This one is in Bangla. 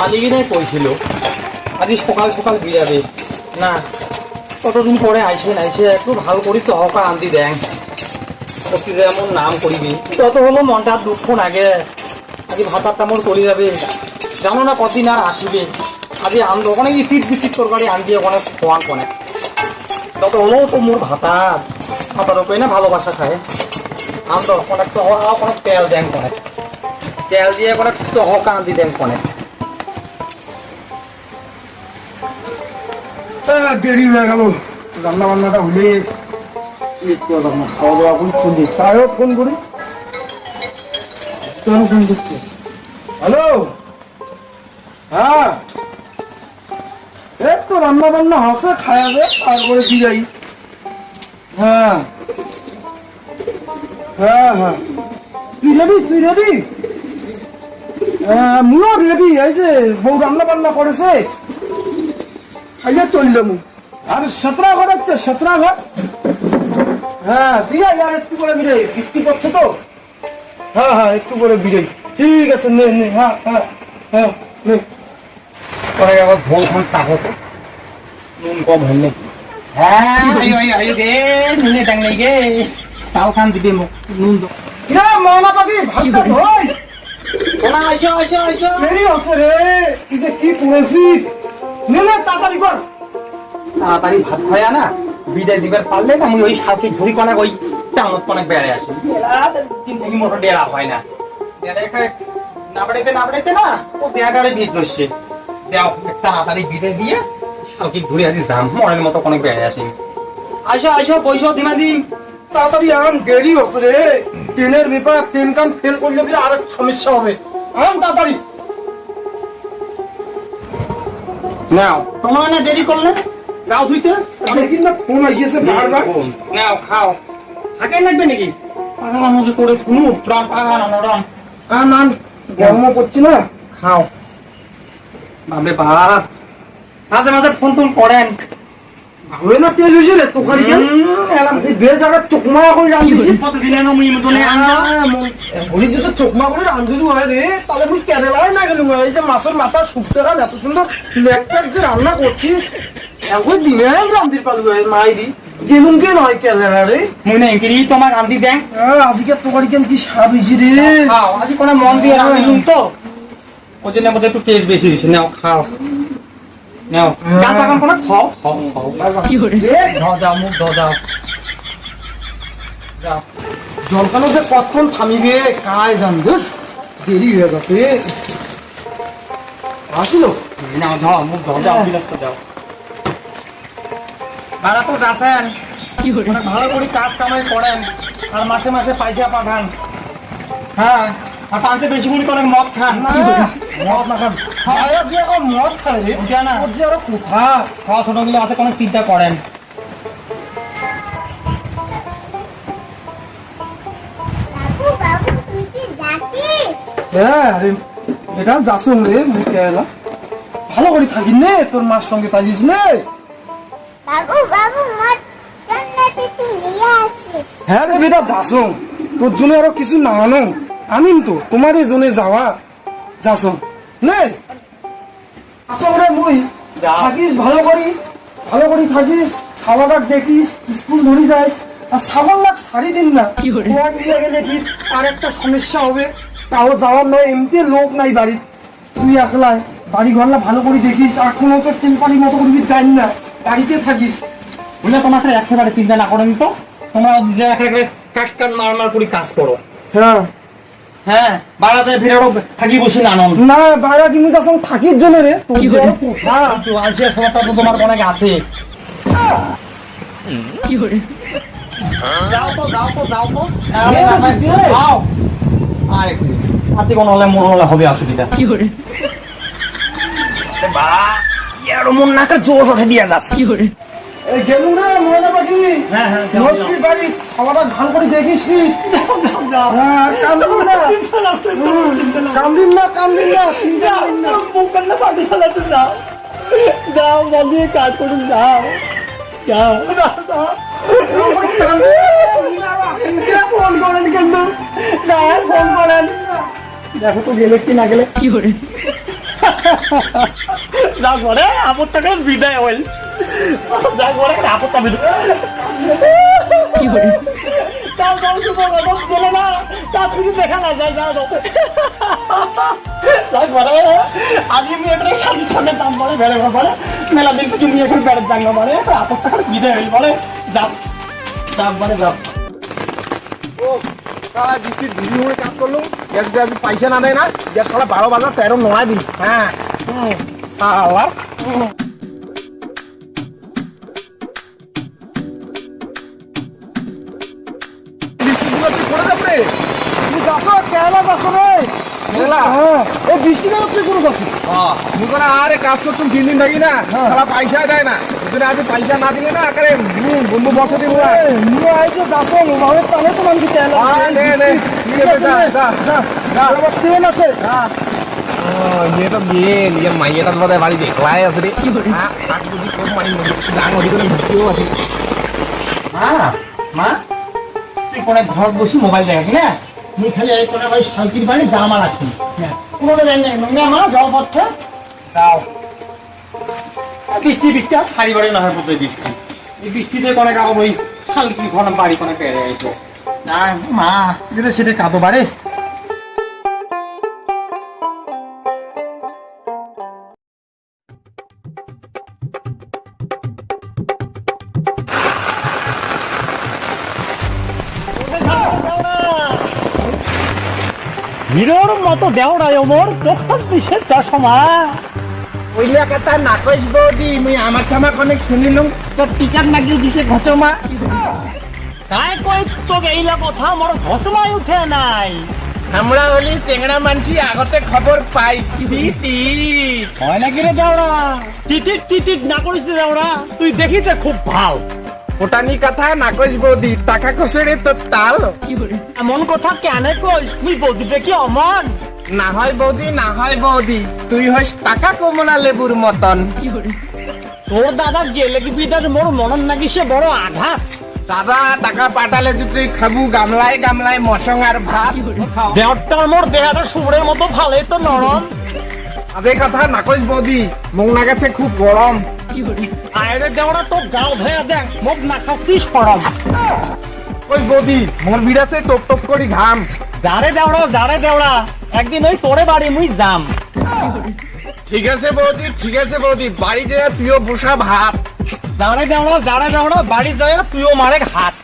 মালিকিনে কইছিল আজি সকাল সকাল বিরাবে না, কতদিন পরে আইসেন? আইসে একটু ভালো করি চহকা আনতি দেন। অতি যেমন নাম করিবি তত হলো মনটা দুঃখ লাগে। আজি ভাতারটা মোর করি যাবে। জানো না কদিন আর আসিবে? আজি আনন্দ অনেক ইতির বিচিত তরকারি দিয়ে অনেক খোয়ান কনে। তত হলেও তো মোর ভাতা, ভাতার উপরে না ভালোবাসা খায়। আনন্দ অনেক চহকা অনেক তেল দেন কনে। তেল দিয়ে অনেক চহকা আনতি দেন কনে। দেরি হয়ে গেল। রান্না বান্নাটা হলে খাওয়া দাওয়া করে চলি তাইও ফোন করি। কেন ফোন করছে হ্যালো? হ্যাঁ। এই তো রান্না বান্না হসে খাওয়াবে তারপরে ফিরাই হ্যাঁ। হ্যাঁ হ্যাঁ। তুই রেডি তুই রেডি? হ্যাঁ মুও রেডি, এই যে বউ রান্না বান্না করেছে। খাইয়া চললাম আর সতরা ঘর হচ্ছে সতরা ঘর। হ্যাঁ বিরাই আর একটু করে বিরাই বৃষ্টি পড়ছে তো। হ্যাঁ হ্যাঁ একটু করে বিরাই ঠিক আছে নে নে হ্যাঁ হ্যাঁ হ্যাঁ নে। পরে আবার ঝোল খান তাকো তো নুন কম হল নাকি হ্যাঁ আইও আইও আইও গে নুনে নাই গে। তাল খান দিবে মোক নুন দো। কিরা মানা পাখি ভাতটা ধর সোনা আইসো আইসো আইসো। দেরি হচ্ছে রে কি যে কি করেছি নে নে তাড়াতাড়ি কর। তাড়াতাড়ি ভাত খায়া না বিদায় দিবার পারলে না আমি ওই সাথে ধরি কনে ওই কনে বেড়ে আসি। তিন থেকে মোটর ডেরা হয় না। ডেরা একটা না বেড়াইতে না বেড়াইতে না ও দেয়াটারে বীজ ধরছে। তাড়াতাড়ি বিদায় দিয়ে ঘুরে আসিস ধাম মতো বেড়ে আসি আইসো আইসো পয়সা দিমা দিম। তাড়াতাড়ি আন দেরি হচ্ছে রে। ট্রেনের ব্যাপার ট্রেন কান ফেল করলে আরেক সমস্যা হবে। আন তাড়াতাড়ি। নাও। তোমার না দেরি করলে? ধুইতে। না ফোন আইছে বারবার। নাও খাও। হাকাই লাগবে নাকি? পাখানা মজে করে থুনু প্রাণ পাখানা নরম আর না গরমও পড়ছে না? খাও। বাবে বাপ। মাঝে মাঝে ফোন ফোন করেন। হবে না তেল হয়েছে রে তোকারি কেন এই বেশ জায়গা চকমা করে রান্ধিছি প্রতিদিনের নমুনি মতনে ঘুরি যদি চকমা করে রান্ধুলি হয় রে তাহলে মুই কেরালায় না গেলুম এই যে মাছের মাথা শুকতে এত সুন্দর যে রান্না করছিস একবার দিনে রান্ধির পালু হয় মাইরি গেলুম কে নয় কেরালা রে মুই না ইংরি তোমাক আন্দি দেন আহ, আজকে তোকারি কেন কি স্বাদ হয়েছে রে খাও আজি কোনো মন দিয়ে রান্ধিলুম তো। ওই জন্য আমাদের একটু টেস্ট বেশি হয়েছে নাও খাও। নাও। গাছ এখন কোনো খাও। খাও খাও। যাও মুখ ধো যাও যাও যে কতক্ষণ থামিবে কায় জান দোষ দেরি হয়ে গেছে। আসিল? নাও যাও মুখ ধো যাও বিরক্ত যাও। ভাড়া তো যাচ্ছেন। ভালো করে কাজ কামাই করেন আর মাসে মাসে পয়সা পাঠান। হ্যাঁ আর পান্তে বেশি করে করেন মদ খান? মদ না খান। খায় যে এখন মদ খায় রে? বুঝা না। ওর যে আরও কোথা? খাওয়া ছোটগুলো আছে কোনো চিন্তা করেন। হ্যাঁ এটা রে মুখে এলা। ভালো করে থাকিস নে তোর মার সঙ্গে তালিস নে। বাবু বাবু মত জান্নাতে তুই নিয়ে আসিস। হ্যাঁ রে বেটা যাসুন তোর জন্য আরও কিছু না আনো। আনিম তো তোমার এই জন্য যাওয়া। যাসুন নে। আসো রে মুই। থাকিস ভালো করি। ভালো করি থাকিস ছাওয়াটাক দেখিস স্কুল ধরি যাস আর ছাগল লাগ সারি দিন না। তোমার মিলে গেলে কি আর একটা সমস্যা হবে। তাও যাওয়ার নয় এমনি লোক নাই বাড়ি তুই একলাই। বাড়ি ঘর না ভালো করে দেখিস। আর কোনো তো তেল পানি মতো করবি জানি না বাড়িতে থাকিস। বুঝলে তোমাকে একেবারে চিন্তা না করেন তো। তোমরা একেবারে কাজ কাজ মার মার করে কাজ করো। হ্যাঁ। হ্যাঁ বাড়াতে ফেরারও থাকি বসে আনন্দ না বাইরে কিন্তু তখন থাকির জন্য রে? যে আজকে সমস্যা তো তোমার অনেক আছে। যাও তো যাও তো যাও তো। দে, দে। যাও। আর একটু হাতে কোনো হলে মন হলে হবে অসুবিধা। বা ইয়ার মন নাকা জোর ওঠে দিয়া যাচ্ছে। এই গেলু না ময়না পাখি। হ্যাঁ, হ্যাঁ, নসবি বাড়ি করে দেখিস কি হ্যাঁ কান্দিন না। কান্দিন না কান্দিন না না। যাও। কাজ করুন যাও। যাও ফোন করেন কেন ফোন করেন। দেখো তো গেলে কি না গেলে। যা করে? আপত্তা করে বিদায় হইল। আজকে মেয়েটার সাথে সাথে দাম বলে বেড়ে মেলা দিন কিছু নিয়ে করে? বেড়ে দাঙ্গা বলে আপত্তা করে বিদায় হইল বলে যাও যাও বলে যাও সারা বৃষ্টির ভিড়ি হয়ে কাজ করল গ্যাস গ্যাস পয়সা না দেয় না গ্যাস সারা বারো বাজার তেরো নড়াই দিই হ্যাঁ হ্যাঁ এই বৃষ্টি হচ্ছে কোনো যাচ্ছে মুই করে আরে কাজ করছুম তিন দিন থাকি না। পয়সা দেয় না। এজন্য আজ পয়সা না দিলে বন্ধু বসে দিব নিয়ে আইছে যাছো মোবাইল তাহলে তো মানুষ কেরালা হ্যাঁ, নে, নে, ঠিক আছে, যা, যা, যা যা। হয় হ্যাঁ, মা মা তুই কোনে ঘর বসে মোবাইল দেখাবি না? মুই এক কোনা ভাই শান্তির বাড়ি জামা রাখি কোনো জানি না নোংরা মা যাও পথে দাও। বৃষ্টি বৃষ্টি, আর সারি বাড়ি না হয় বলতে বৃষ্টি। এই বৃষ্টিতে কোনে কাবো ওই শান্তি ঘর বাড়ি কোনে পেরে আইছো না, মা যেটা সেটা কাঁদো বাড়ে। হিরোর মতো দেওড়ায় ওমর চোখান দিছে চশমা ওইলা কথা নাকশ বৌদি মুই আমার চামা অনেক শুনিলাম। তোর টিকার নাকি দিছে ঘটমা তাই কই তোকে এইলা কথা মোর ঘসমাই উঠে নাই। আমরা হলি চেংড়া মানছি আগতে খবর পাই। টি হয় নাকি রে দেওড়া টিটিট টিটিট না করিস দেওড়া তুই দেখিতে খুব ভালো। ওটানি কথা নাকশ বৌদি টাকা খসড়ে তোর তাল। এমন কথা কেন কইস? তুই বৌদিটা কি অমন? না হয় বৌদি না হয় বৌদি তুই হইস টাকা কমলা লেবুর মতন। তোর দাদা গেলে কি বিদার মোর মনন নাকি সে বড় আঘাত? দাদা টাকা পাঠালে তুই খাবু গামলায় গামলায় মশং আর ভাত। দেহটার মোর দেহটা সুরের মতো ভালোই তো নরম। আজে কথা নাকশ বৌদি মুখ না গেছে খুব গরম। আয়রে দেওড়া তোর গাও ধয়া দেখ মুখ না খাস্তি সরম কই বৌদি মোর বিড়াছে টপ টপ করি ঘাম। যারে দেওড়া যারে দেওড়া একদিন ওই তোরে বাড়ি মুই যাম। ঠিক আছে বৌদি ঠিক আছে বৌদি বাড়ি যায় তুইও বসা ভাত। যারে দেওড়া যারে দেওড়া বাড়ি যায় তুইও মারে হাত